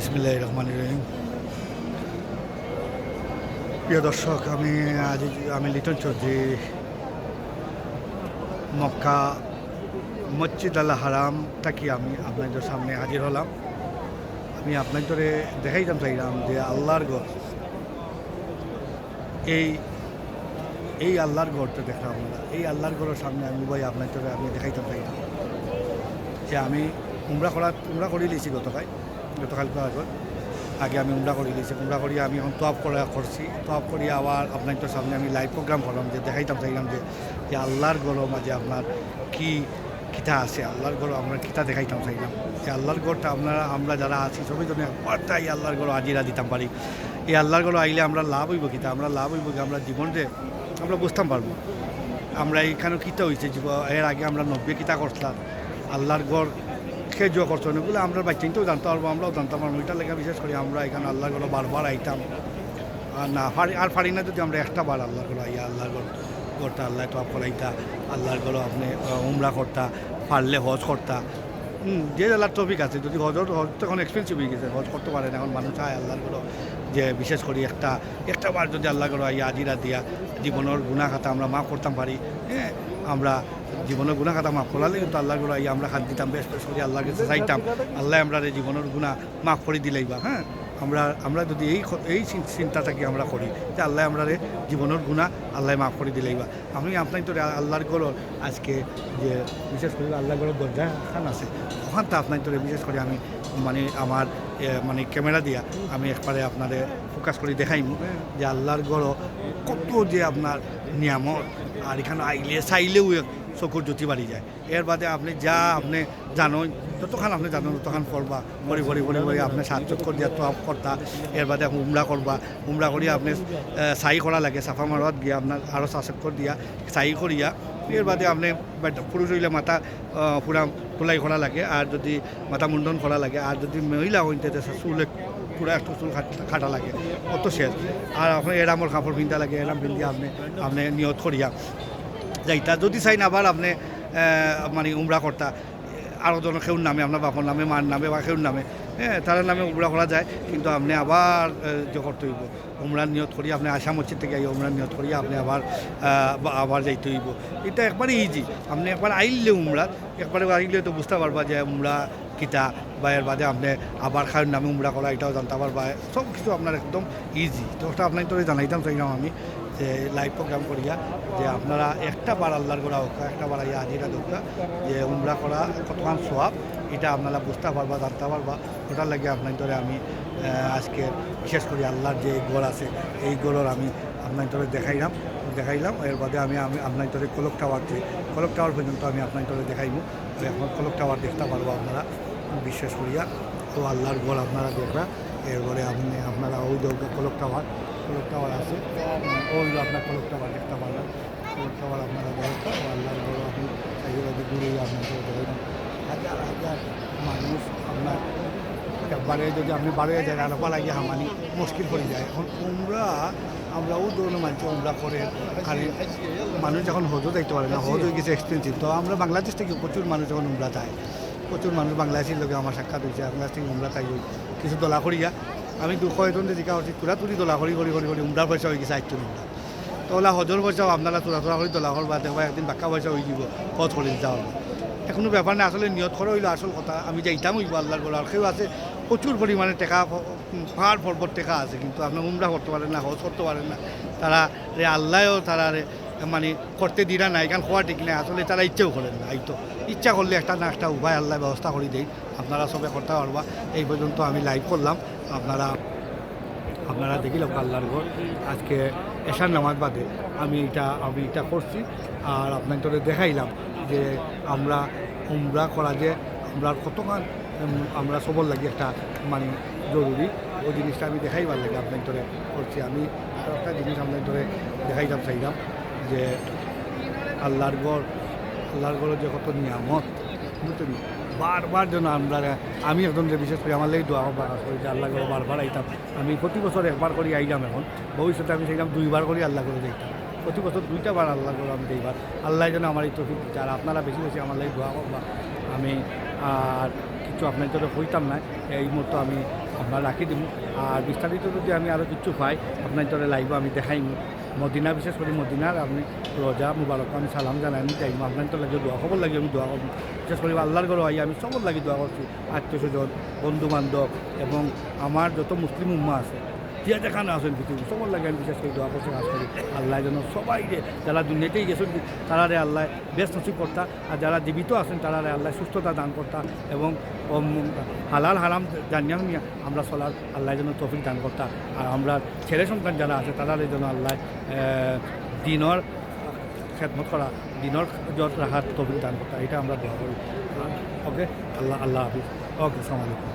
বিসমিল্লাহ রহমান রহিম। প্রিয় দর্শক, আমি আজ আমি লিটন চৌধুরী, মক্কা মসজিদ আল্লাহ হারাম থাকি আমি আপনাদের সামনে হাজির হলাম। আমি আপনাদের দেখাইতাম চাইলাম যে আল্লাহর গড় এই এই আল্লাহর গড়টা দেখলাম আমরা। এই আল্লাহর গড়ের সামনে আমি ভাই আপনাদের আমি দেখাইতাম চাইলাম যে আমি উমরা করা উমরা করে লিছি গতকাল। গতকালকে আগত আগে আমি উমরা করে লিছি উমরা করিয়া আমি এখন টপ করা করছি টপ করিয়া আবার আপনাদের সামনে আমি লাইভ প্রোগ্রাম করলাম যে, দেখাইতাম চাইলাম যে আল্লাহর গড় মাঝে আপনার কি কিতা আছে। আল্লাহর গড় আমরা কিতা দেখাইতাম চাইলাম যে আল্লাহর গড়টা আপনারা আমরা যারা আছি সবাই জন্য একবারটা এই আল্লাহর গড় আজিরা দিতাম পারি এই আল্লাহর গড় আইলে আমরা লাভ হইব কিতা? আমরা লাভ হইব কি? আমরা জীবনরে আমরা বুঝতাম পারব। আমরা এইখানে কিতা জীব- এর আগে আমরা নব্বই কিতা করছিলাম আল্লাহর গড় খেয়ে জোয়া করছ। এগুলো আমরা বাচ্চাইতেও জানতে পারব, আমরাও জানতাম পারব। এটা লেগে বিশেষ করে আমরা এখানে আল্লাহ গড় বারবার আইতাম। আর না পারি আর পারি না যদি আমরা একটা বার আল্লাহ গড় আইয়া আল্লাহ গড় গড়টা আল্লাহ তো করাইতা, আল্লাহর গড় আপনি উমরা করতা, পারলে হজ করতা। যে আল্লাহর টপিক আছে। যদি হজর হজ তো এখন এক্সপেন্সিভ হয়ে গেছে। হজ করতে পারে না। এখন মানুষ চায় আল্লাহর গড় যে বিশেষ করে একটা একটা বার যদি আল্লাহ গড় আইয়া, আজিরা দিয়া জীবনের গুণা খাতা আমরা মা করতাম পারি। হ্যাঁ আমরা জীবনের গুণা খাতা মাফ করালে কিন্তু আল্লাহ আইয়া আমরা হাত দিতাম বেশ বেশ করে আল্লাহর কাছে চাইতাম আল্লাহ আমরা রে জীবনের গুণা মাফ করে দিলেই বা হ্যাঁ? আমরা আমরা যদি এই এই চিন- চিন্তাটাকে আমরা করি, যে আল্লাহ আমরা জীবনের গুণা আল্লাহ মাফ করে দিলেই বা। আমি আপনার তো আল্লাহর গড় আজকে যে বিশেষ করে আল্লাহ গড়ের দরজা খান আছে ওখানটা আপনার তো বিশেষ করে আমি মানে আমার মানে ক্যামেরা দিয়া আমি একবারে আপনারে ফোকাস করে দেখাইম, যে আল্লাহর গড় কত যে আপনার নিয়ামত, আর এখানে আইলে চাইলেও চকুর জ্যোতি বাড়ি যায়। এর বাদে আপনি যা আপনি জানেন যতক্ষণ আপনি জানেন ততক্ষণ করবা। ভরি ভরি ভরি ভরি আপনি সাহায্য করে দিয়া তো করতা। এর বাদে উমরা করবা। উমরা করিয়া আপনি চাই করা লাগে, সাফা মারত গিয়া আপনার আরও চাষক দিয়া চাই করিয়া, এর বাদে আপনি পুরুষ হইলে মাথা পুরা তোলাই করা লাগে, আর যদি মাথা মুন্ডন করা লাগে, আর যদি মহিলা হইতে চুলে পুরা একটু চুল খাটা লাগে, অত শেষ। আর আপনি এরামর কাপড় পিন্ধা লাগে এরাম পিন্ধিয়া আপনি আপনি নিয়ত করিয়া। যাইতা, যদি চাই না আবার আপনি মানে উমরা করতা। আরও জন খেউর নামে, আপনার বাপর নামে, মার নামে বা খেউর নামে হ্যাঁ তার নামে উমরা করা যায়, কিন্তু আপনি আবার যে করতে হইব উমরার নিয়ত করি আপনি আশা মসজিদ থেকে আই উমরার নিয়ত করি আপনি আবার আবার যাইতে হইব। এটা একবারে ইজি আপনি একবার আইলে উমরা, একবারে আইলে তো বুঝতে পারবা যে উমরা কিতা, বা এর বাদে আপনি আবার খাওয়ার নামে উমরা করা, এটাও জানতে পারবা। সব কিছু আপনার একদম ইজি তো ওটা আপনার তো জানাইতাম চাইলাম আমি। যে লাইভ প্রোগ্রাম করিয়া, যে আপনারা একটা বার আল্লাহর গোড়া হোক, একটা বার ইয়া আজিরা দোকা যে উমরা করা কতক্ষণ সোয়াব, এটা আপনারা বুঝতে পারবা, জানতে পারবা। ওটার লাগে আপনার ধরে আমি আজকে বিশেষ করে আল্লাহর যে গড় আছে, এই গড়ের আমি আপনার ধরে দেখাইলাম দেখাইলাম। এর বাদে আমি আমি আপনার ধরে কলক টাওয়ার যে কলক টাওয়ার পর্যন্ত আমি আপনার ধরে দেখাইব। এখন কলক টাওয়ার দেখতে পারব আপনারা বিশ্বাস করিয়া। তো আল্লাহর গড় আপনারা দেখবা। এরপরে আপনি, আপনারা ওই দৌড় কলক টাওয়ার কলক টাওয়ার আছে? ওই আপনার কলক টাওয়ার দেখতে পারবেন কলক টাওয়ার আপনারা দেখবেন ও আল্লাহর আপনি এগুলো ঘুরে আপনাকে দেখবেন হাজার হাজার মানুষ আপনার একবারে যদি আপনি বারো হাজার আরও লাগিয়ে হামানি মুশকিল হয়ে যায়। এখন উমরা, আমরা ও ধরনের মানুষ উমরা করে খালি মানুষ যখন হজও দেখতে পারে না, হজ হয়ে গেছে এক্সপেন্সিভ তো আমরা বাংলাদেশ থেকে প্রচুর মানুষ যখন উমরা যায়, প্রচুর মানুষ বাংলাদেশের লোকে আমার সাক্ষাৎ হয়েছে, বাংলাদেশ থেকে উমরা তাই কিছু দোলা করিয়া আমি দু কয়েকজন জিকা হচ্ছি তুলা তুলি দোলা করি করি করি উমরার পয়সা হয়ে গেছে আইটু তো ওলা হজর পয়সাও আপনারা তোলা তোলা করে দোলা করবা দেখবা একদিন বাক্কা পয়সা হয়ে যাব হজ করে দিতে হবে এখনও ব্যাপার না আসলে নিয়ত করা হইল আসল কথা, আমি যাইতাম হইব আল্লাহর গড় আর কেউ আছে প্রচুর পরিমাণে টেকা পাহাড় পর্বত টেকা আছে, কিন্তু আপনি উমরা করতে পারেন না হজ করতে পারেন না তারা রে আল্লাহও তারা রে মানে করতে দিরা না এখান খোয়া ঠিক নাই আসলে তারা ইচ্ছেও করেন না এই তো ইচ্ছা করলে একটা না একটা উপায় আল্লাহ ব্যবস্থা করে দেই। আপনারা সবে করতে পারবা এই পর্যন্ত আমি লাইভ করলাম। আপনারা আপনারা দেখিল আল্লাহর ঘর। আজকে এশার নামাজ বাদে আমি এটা আমি এটা করছি। আর আপনাদের দেখাইলাম যে আমরা উমরা করা যে আমরা কতক্ষণ আমরা সবল লাগি একটা মানে জরুরি। ওই জিনিসটা আমি দেখাইবার লাগে আপনার ধরে করছি। আমি আরও একটা জিনিস আপনার ধরে দেখাইতাম, চাইলাম যে আল্লাহর গড় আল্লাহর গড়ের যে কত নিয়ামত বুঝতেন বারবার যেন আমরা, আমি একজন যে বিশেষ করে আমার লেগে দোয়া করি যে আল্লাহ করে বারবার আইতাম। আমি প্রতি বছর একবার করে আইলাম এখন। ভবিষ্যতে আমি সেইলাম দুইবার করে আল্লাহ করে যাইতাম প্রতি বছর দুইটা বার আল্লাহ করে আমি এইবার আল্লাহ যেন আমার এই তফিক আর আপনারা বেশি বেশি আমার লাগে দোয়া করবা। আমি আর কিছু আপনার জন্য হইতাম না। এই মুহূর্তে আমি আমরা রাখি দিব আর বিস্তারিত যদি আমি আরও কিছু পাই, আপনার তোরে লাইভ আমি দেখাইম। মদিনা, বিশেষ করে মদিনার আপনি রোজা মুবারক আমি সালাম জানাই, আমি তাই আপনার তো লাগে দোয়া খবর লাগে, আমি দোয়া করি বিশেষ করে আল্লাহর ঘর আই আমি সবর লাগে দোয়া করছি আত্মীয় স্বজন বন্ধু বান্ধব এবং আমার যত মুসলিম উম্মা আছে। যে যেখানে আছেন সবর লাগে আমি বিশেষ করে দোয়া করছি কাজ করি আল্লাহ যেন সবাই রে, যারা দুনিয়াতেই গেছেন তারারে আল্লাহ বেশ নসিব করতা, আর যারা জীবিত আছেন তারারে আল্লাহ সুস্থতা দান করতা এবং হালাল হারাম জানিয়া নিয়ে আমরা চলার আল্লাহ যেন তফিক দান করতা। আর আমরা ছেলে সন্তান যারা আছে তারারে যেন আল্লাহ দিনর খেদমত করা, দিনর যত রাখার তফিক দান করতা, এটা আমরা দোয়া করি। ওকে, আল্লাহ আল্লাহ হাফিজ। ওকে সালামালাইকুম